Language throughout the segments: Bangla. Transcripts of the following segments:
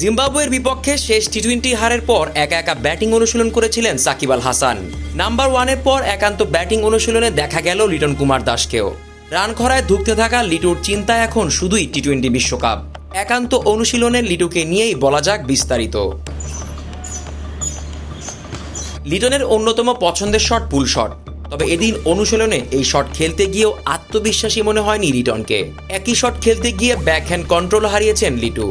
জিম্বাবুয়ের বিপক্ষে শেষ টি টোয়েন্টি হারের পর একা একা ব্যাটিং অনুশীলন করেছিলেন সাকিব আল হাসান। নাম্বার ওয়ানের পর একান্ত ব্যাটিং অনুশীলনে দেখা গেল লিটন কুমার দাসকেও। রান খরায় ধুঁকতে থাকা লিটুর চিন্তা এখন শুধুই টি টোয়েন্টি বিশ্বকাপ। একান্ত অনুশীলনে লিটুকে নিয়েই বলা যাক বিস্তারিত। লিটনের অন্যতম পছন্দের শট পুল শট। তবে এদিন অনুশীলনে এই শট খেলতে গিয়েও আত্মবিশ্বাসী মনে হয়নি লিটনকে। একই শট খেলতে গিয়ে ব্যাকহ্যান্ড কন্ট্রোল হারিয়েছেন লিটু।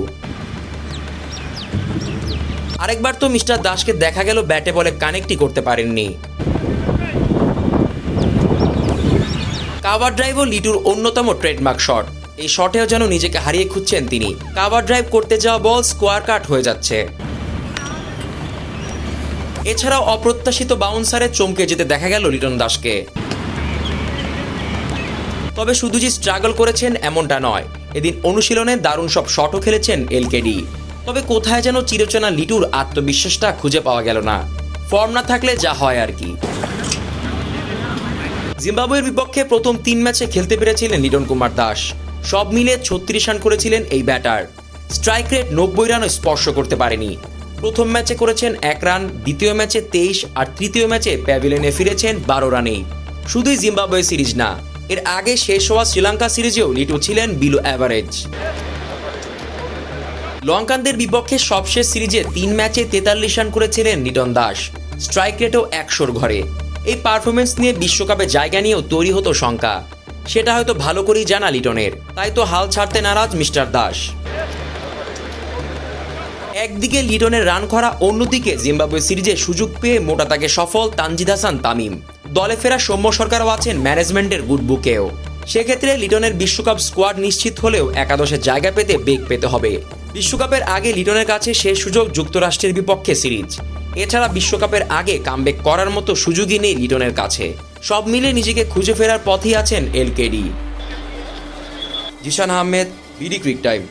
আরেকবার তো মিস্টার দাসকে দেখা গেল ব্যাটে বলে কানেক্টই করতে পারেননি। কাভার ড্রাইভও লিটুর অন্যতম ট্রেডমার্ক শট। এই শটেও যেন নিজেকে হারিয়ে খুঁজছেন তিনি। কাভার ড্রাইভ করতে যাওয়া বল স্কোয়ার কাট হয়ে যাচ্ছে। এছাড়াও অপ্রত্যাশিত বাউন্সারে চমকে যেতে দেখা গেল লিটন দাসকে। তবে শুধু যে স্ট্রাগল করেছেন এমনটা নয়। এদিন অনুশীলনে দারুণ সব শটও খেলেছেন এলকেডি তবে কোথায় যেন চিরচেনা লিটুর আত্মবিশ্বাসটা খুঁজে পাওয়া গেল না। ফর্ম না থাকলে যা হয় আর কি। জিম্বাবুয়ের বিপক্ষে প্রথম তিন ম্যাচে খেলতে পেরেছিলেন লিটন কুমার দাস। সব মিলে ছত্রিশ রান করেছিলেন এই ব্যাটার। স্ট্রাইক রেট নব্বই রানও স্পর্শ করতে পারেনি। প্রথম ম্যাচে করেছেন এক রান, দ্বিতীয় ম্যাচে তেইশ, আর তৃতীয় ম্যাচে প্যাভিলিয়নে ফিরেছেন বারো রানেই। শুধুই জিম্বাবুয়ে সিরিজ না, এর আগে শেষ হওয়া শ্রীলঙ্কা সিরিজেও লিটু ছিলেন বিলো অ্যাভারেজ। লঙ্কানদের বিপক্ষে সবশেষ সিরিজে তিন ম্যাচে তেতাল্লিশ রান করেছিলেন লিটন দাস। স্ট্রাইক রেটও একশোর ঘরে। এই পারফরমেন্স নিয়ে বিশ্বকাপে জায়গা নিয়েও তৈরি হতো শঙ্কা। সেটা হয়তো ভালো করেই জানা লিটনের। তাই তো হাল ছাড়তে নারাজ মিস্টার দাস। একদিকে লিটনের রান খরা অন্যদিকে জিম্বাবুয়ে সিরিজে সুযোগ পেয়ে মোটা তাকে সফল তানজিদ হাসান তামিম। দলে ফেরা সৌম্য সরকারও আছেন ম্যানেজমেন্টের গুড বুকেও। সেক্ষেত্রে লিটনের বিশ্বকাপ স্কোয়াড নিশ্চিত হলেও একাদশের জায়গা পেতে বেগ পেতে হবে। বিশ্বকাপের আগে লিটনের কাছে শেষ সুযোগ যুক্তরাষ্ট্রের বিপক্ষে সিরিজ। এছাড়া বিশ্বকাপের আগে কামব্যাক করার মতো সুযোগই নেই লিটনের কাছে। সব মিলে নিজেকে খুঁজে ফেরার পথেই আছেন LKD Zishan Ahmed, BD Crick Time.